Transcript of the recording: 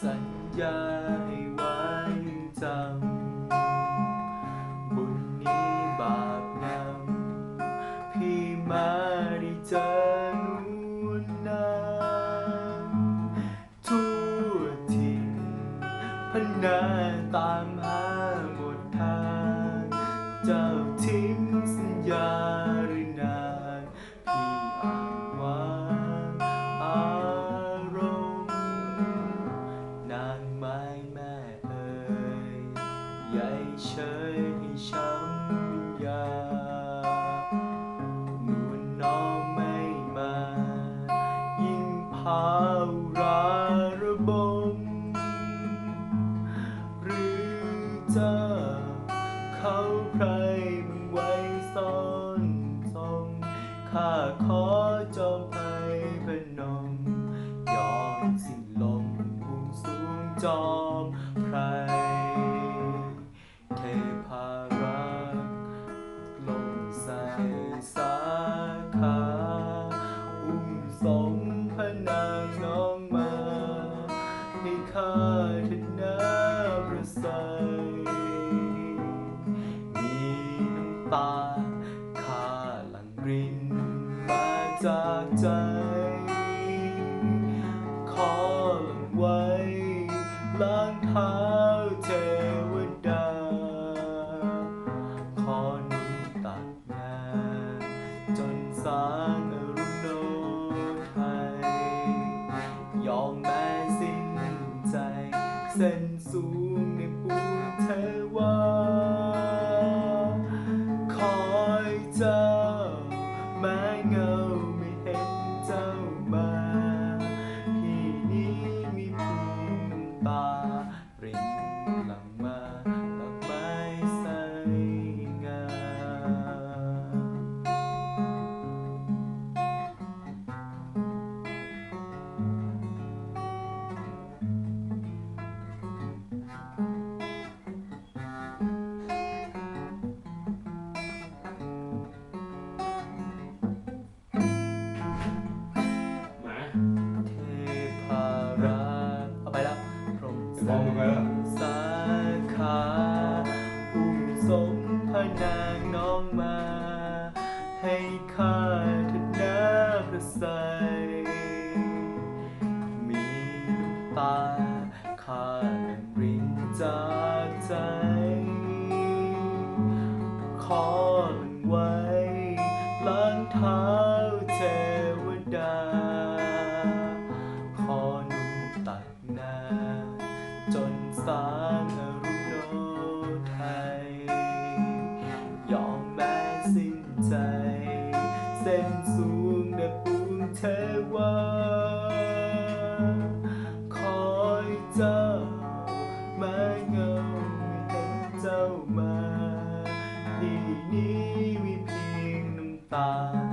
สัญญาให้ไว้จำ บุญนี้บาปนำ พี่มาได้เจอนูนนาทั่วทิ่นพนาตา ข้าขอจอมภัยพนมยอมสิ้นลมบุงสูงจอมไพรเทพารักลงใสสาขาอุ้มสมพระนางน้องมาให้ข้าเถิดนาประใสมีน้ำตา ไว้ล้างเท้าเทวดาขอหนุนตัดงานจนสางอรุณโนไทยยอมแม้สิ้นใจ เส้นสูงในปวงเทวาคอ มองไปล้สาขาอุ้มสมพระนางน้องมา ให้ข้าเถิดนพระไสมีนตาข้าริงจากใจ ขอหมันไว้ Bye.